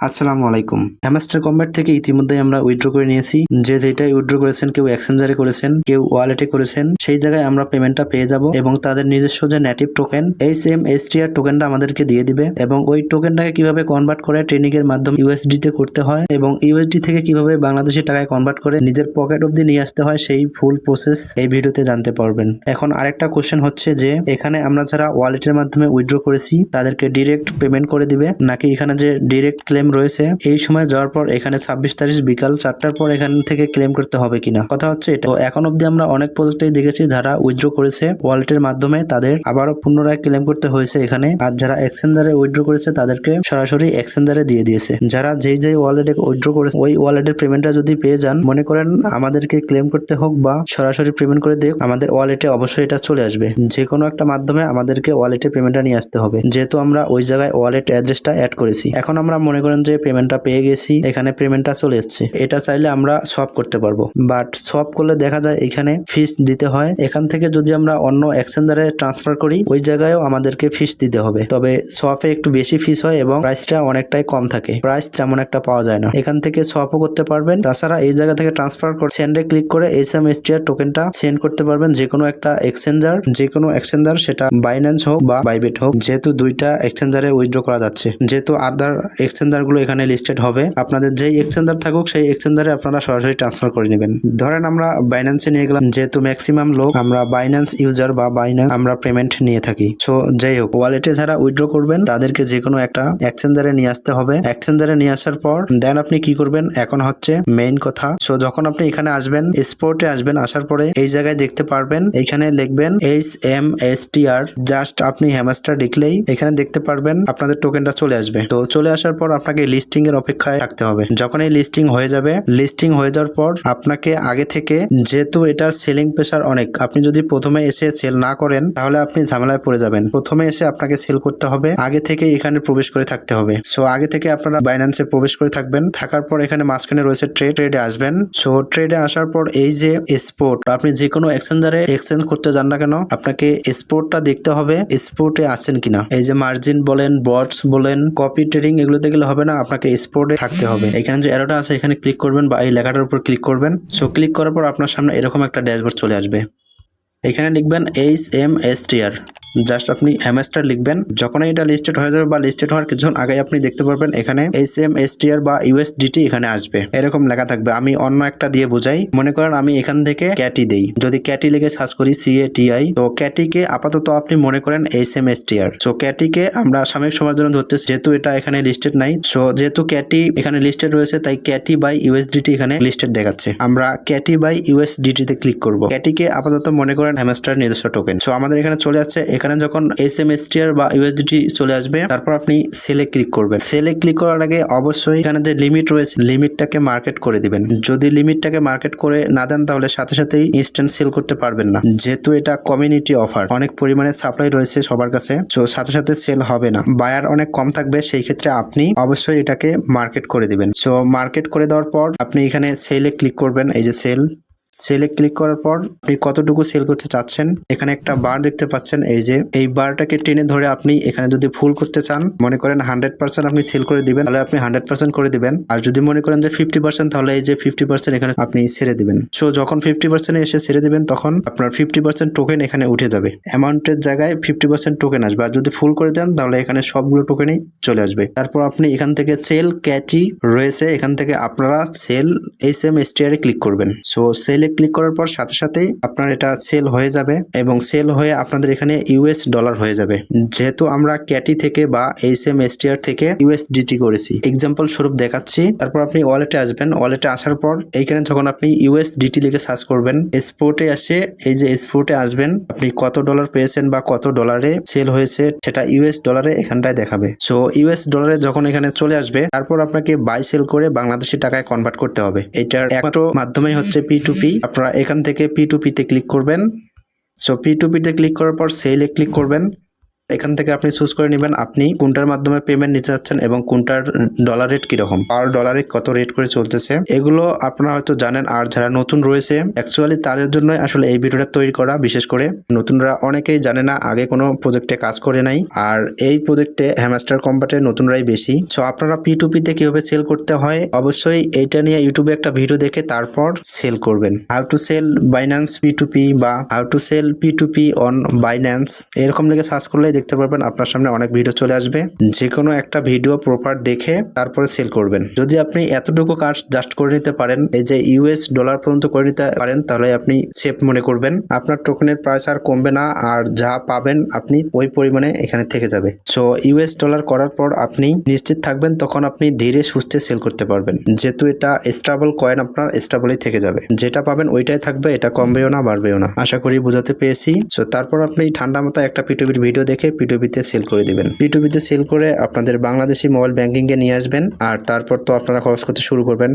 আসসালামু আলাইকুম। Hamster combat থেকে ইতিমধ্যে আমরা উইথড্র করে নিয়েছি। যে যেটাই উইথড্র করেছেন, কেউ এক্সচেঞ্জারে করেছেন, কেউ ওয়ালেটে করেছেন, সেই জায়গায় আমরা পেমেন্টটা পেয়ে যাব এবং তাদের নিজস্ব যে native token H M S T R টোকেনটা আমাদেরকে দিয়ে দিবে এবং ওই টোকেনটাকে কীভাবে কনভার্ট করে ট্রেনিং এর মাধ্যমে ইউএসডি তে করতে হয় এবং ইউএসডি থেকে কীভাবে বাংলাদেশি টাকায় কনভার্ট করে নিজের পকেট অব্দি নিয়ে আসতে হয়, সেই ফুল প্রসেস এই ভিডিওতে জানতে পারবেন। এখন আরেকটা কোশ্চেন হচ্ছে যে, এখানে আমরা যারা ওয়ালেটের মাধ্যমে উইথড্র করেছি, তাদেরকে ডিরেক্ট পেমেন্ট করে দিবে, নাকি এখানে যে ডিরেক্ট ক্লেম রয়েছে। এই সময় যাওয়ার পর এখানে ছাব্বিশ তারিখ বিকাল চারটার পর এখান থেকে ক্লেম করতে হবে কিনা। কথা হচ্ছে এটা। এখন অব্দি আমরা অনেক প্রজেক্টেই দেখেছি যারা উইথড্র করেছে ওয়ালেটের মাধ্যমে, তাদের আবারও পুনরায় ক্লেম করতে হয়েছে এখানে। আর যারা এক্সচেঞ্জারে উইথড্র করেছে, তাদেরকে সরাসরি এক্সচেঞ্জারে দিয়ে দিয়েছে। যারা যেই যেই ওয়ালেটে উইথড্র করেছে, ওই ওয়ালেটের পেমেন্টটা যদি পেয়ে যান, মনে করেন আমাদেরকে ক্লেম করতে হোক বা সরাসরি পেমেন্ট করে দেখ আমাদের ওয়ালেটে অবশ্যই এটা চলে আসবে। যে কোনো একটা মাধ্যমে আমাদেরকে ওয়ালেটে পেমেন্টটা নিয়ে আসতে হবে। যেহেতু আমরা ওই জায়গায় ওয়ালেট অ্যাড্রেসটা অ্যাড করেছি। এখন আমরা মনে করেন যে পেমেন্টটা পেয়ে গেছি, এখানে পেমেন্টটা চলে এসছে। এটা চাইলে আমরা সব করতে পারব। বাট সব করলে দেখা যায় এখানে ফিস দিতে হয়। এখান থেকে যদি আমরা অন্য এক্সচেঞ্জারে ট্রান্সফার করি, ওই জায়গায়ও আমাদেরকে ফিস দিতে হবে। তবে সপে একটু বেশি ফিস হয় এবং প্রাইসটা অনেকটাই কম থাকে। প্রাইস তেমন একটা পাওয়া যায় না। এখান থেকে সপও করতে পারবেন। তাছাড়া এই জায়গা থেকে ট্রান্সফার করে সেন্ডে ক্লিক করে S M S T R টোকেনটা সেন্ড করতে পারবেন। যে কোনো একটা এক্সচেঞ্জার যে কোনো এক্সচেঞ্জার সেটা বাইন্যান্স হোক বা বাইবেট হোক, যেহেতু দুইটা এক্সচেঞ্জারে উইথড্র করা যাচ্ছে। যেহেতু আদার এক্সচেঞ্জার গুলো এখানে লিস্টেড হবে। আপনাদের যেই এক্সচেঞ্জার থাকুক, সেই এক্সচেঞ্জারে আপনারা সরাসরি ট্রান্সফার করে নেবেন। ধরেন আমরা বাইন্যান্সে নিয়ে গেলাম, যেহেতু ম্যাক্সিমাম লোক আমরা বাইন্যান্স ইউজার বা বাইন্যান্স আমরা পেমেন্ট নিয়ে থাকি। সো যাই হোক ওয়ালেটে যারা উইথড্র করবেন, তাদেরকে যে কোনো একটা এক্সচেঞ্জারে নিয়ে আসতে হবে। এক্সচেঞ্জারে নিয়ে আসার পর দেন আপনি কি করবেন? এখন হচ্ছে মেইন কথা। সো যখন আপনি এখানে আসবেন স্পোর্টে আসবেন, আসার পরে এই জায়গায় দেখতে পারবেন, এখানে লিখবেন H M S T R just আপনি হ্যামাস্টার লিখলেই এখানে দেখতে পারবেন, আপনাদের টোকেনটা চলে আসবে। তো চলে আসার পর আপনাকে লিস্টিং এর অপেক্ষায় থাকতে হবে। যখন এই লিস্টিং হয়ে যাবে লিস্টিং হয়ে যাওয়ার পর আপনাকে আগে থেকে যেহেতু এটার সেলিং প্রেশার অনেক, আপনি যদি প্রথমে এসে সেল না করেন, তাহলে আপনি ঝামেলায় পড়ে যাবেন। প্রথমে এসে আপনাকে সেল করতে হবে, আগে থেকে এখানে প্রবেশ করে থাকতে হবে। সো আগে থেকে আপনারা বাইন্যান্সে প্রবেশ করে থাকবেন। থাকার পর এখানে মাঝখানে রয়েছে ট্রেড ট্রেডে আসবেন। সো ট্রেডে আসার পর এই যে স্পোর্ট আপনি যে কোনো এক্সচেঞ্জারে এক্সচেঞ্জ করতে যান না কেন, আপনাকে স্পোর্টটা দেখতে হবে স্পোর্টে আছেন কিনা। এই যে মার্জিন বলেন বটস বলেন কপি ট্রেডিং এগুলোতে গেলে হবে না, আপনাকে স্পোর্টে থাকতে হবে। এখানে যে অ্যারোটা আছে, এখানে ক্লিক করবেন বা এই লেখাটার উপর ক্লিক করবেন। সো ক্লিক করার পর আপনার সামনে এরকম একটা ড্যাশবোর্ড চলে আসবে। এখানে লিখবেন H M S T R. Just আপনি এম হ্যামাস্টার লিখবেন। যখন এটা লিস্টেড হয়ে যাবে বা লিস্টেড হওয়ার কিছুক্ষণ আগে আপনি দেখতে পারবেন এখানে H M S T R বা ইউএসডিটি এখানে আসবে। এরকম লেখা থাকবে। আমি অন্য একটা দিয়ে বোঝাই। মনে করেন আমি এখান থেকে ক্যাটি দেই। যদি ক্যাটি লিখে সার্চ করি সি এ টি আই তো ক্যাটিকে আপাতত আপনি মনে করেন H M S T R. So ক্যাটিকে আমরা সাময়িক সময়ের জন্য ধরতেছি যেহেতু এটা এখানে লিস্টেড নাই সো যেহেতু ক্যাটি এখানে লিস্টেড রয়েছে, তাই ক্যাটি বাই ইউএসডিটি এখানে লিস্টেড দেখাচ্ছে। আমরা ক্যাটি বাই ইউএসডিটি তে ক্লিক করব। ক্যাটিকে আপাতত মনে করেন হ্যামাস্টার নিজস্ব টোকেন সো আমাদের এখানে চলে যাচ্ছে। এখানে যখন এস এম বা ইউএসডিটি চলে আসবে, তারপর আপনি সেলে ক্লিক করবেন। সেলে ক্লিক করার আগে অবশ্যই এখানে যে লিমিট রয়েছে লিমিটটাকে মার্কেট করে দিবেন। যদি লিমিটটাকে মার্কেট করে না দেন, তাহলে সাথে সাথেই ইনস্ট্যান্ট সেল করতে পারবেন না। যেহেতু এটা কমিউনিটি অফার অনেক পরিমাণে সাপ্লাই রয়েছে সবার কাছে তো সাথে সাথে সেল হবে না। বায়ার অনেক কম থাকবে, সেই ক্ষেত্রে আপনি অবশ্যই এটাকে মার্কেট করে দিবেন। সো মার্কেট করে দেওয়ার পর আপনি এখানে সেলে ক্লিক করবেন, এই যে সেল সেলে ক্লিক করার পর আপনি কতটুকু সেল করতে চাচ্ছেন, এখানে একটা বার দেখতে পাচ্ছেন, এই যে, এই বারটাকে টেনে ধরে আপনি এখানে যদি ফুল করতে চান, মনে করেন হান্ড্রেড পার্সেন্ট আপনি সেল করে দিবেন, তাহলে আপনি হান্ড্রেড পার্সেন্ট করে দিবেন। আর যদি মনে করেন যে ফিফটি পার্সেন্ট, তাহলে এই যে ফিফটি পার্সেন্ট এখানে আপনি ছেড়ে দিবেন। সো যখন ফিফটি পার্সেন্ট এসে ছেড়ে দিবেন, তখন আপনার ফিফটি পার্সেন্ট টোকেন এখানে উঠে যাবে। অ্যামাউন্টের জায়গায় ফিফটি পার্সেন্ট টোকেন আসবে। আর যদি ফুল করে দেন, তাহলে এখানে সবগুলো টোকেনই চলে আসবে। তারপর আপনি এখান থেকে সেল ক্যাচি রয়েছে, এখান থেকে আপনারা sell S M S click করবেন। সো সেলে ক্লিক করার পর সাথে সাথেই আপনার এটা সেল হয়ে যাবে এবং সেল হয়ে আপনাদের এখানে ইউএস ডলার হয়ে যাবে। যেহেতু আমরা ক্যাটি থেকে বা এইচ এম এসটিআর থেকে ইউএসডিটি করেছি। এক্সাম্পল স্বরূপ দেখাচ্ছি। তারপর আপনি ওয়ালেটে আসবেন। ওয়ালেটে আসার পর এইখানে যখন আপনি ইউএসডিটি লিখে সার্চ করবেন স্পোর্টে আসে এই যে স্পোর্টে আসবেন, আপনি কত ডলার পেয়েছেন বা কত ডলারে সেল হয়েছে সেটা ইউএস ডলারে এখানটায় দেখাবে। সো ইউএস ডলারে যখন এখানে চলে আসবে, তারপর আপনাকে বাই সেল করে বাংলাদেশি টাকায় কনভার্ট করতে হবে। এটার একমাত্র মাধ্যমেই হচ্ছে পি টু পি আপনারা এখান থেকে পি টু পিতে ক্লিক করবেন। সো পি টু পিতে ক্লিক করার পর সেলে ক্লিক করবেন। এখান থেকে আপনি চুজ করে নেবেন, আপনি কোনটার মাধ্যমে পেমেন্ট নিতে যাচ্ছেন এবং কোনটার ডলার রেট কীরকম? পার ডলারে কত রেট করে চলতেছে? এগুলো আপনারা হয়তো জানেন, আর যারা নতুন রয়েছে অ্যাকচুয়ালি তাদের জন্যই আসলে এই ভিডিওটা তৈরি করা, বিশেষ করে নতুনরা অনেকেই জানে না, আগে কোনো প্রজেক্টে কাজ করে নাই, আর এই প্রজেক্টে হ্যামাস্টার কম্পার্টে নতুনরাই বেশি। সো আপনারা পি টু পিতে কীভাবে সেল করতে হয়, অবশ্যই এইটা নিয়ে ইউটিউবে একটা ভিডিও দেখে তারপর সেল করবেন। How to sell Binance P to P বা how to sell P to P on Binance এরকম লিখে সার্চ করলেই দেখতে পারবেন আপনার সামনে অনেক ভিডিও চলে আসবে। যে কোনো একটা ভিডিও প্রপার দেখে তারপরে সেল করবেন। যদি আপনি এতটুকু কাজ জাস্ট করে নিতে পারেন, এই যে ইউএস ডলার পর্যন্ত করে নিতে পারেন, তাহলে আপনি সেফ মনে করবেন। আপনার টোকেনের প্রাইস আর কমবে না, আর যা পাবেন আপনি ওই পরিমাণে এখানে থেকে যাবে। সো ইউএস ডলার করার পর আপনি নিশ্চিত থাকবেন, তখন আপনি ধীরে সুস্থে সেল করতে পারবেন। যেহেতু এটা স্টেবল কয়েন আপনার স্টেবলই থেকে যাবে। যেটা পাবেন ওইটাই থাকবে, এটা কমবেও না, বাড়বেও না। আশা করি বোঝাতে পেরেছি। সো তারপর আপনি ঠান্ডা মাথায় একটা পিটুবির ভিডিও দেখে পিটুবিতে সেল করে দিবেন। পিটুবিতে সেল করে আপনাদের বাংলাদেশি মোবাইল ব্যাংকিং এ নিয়ে আসবেন, আর তারপর তো আপনারা খরচ করতে শুরু করবেন।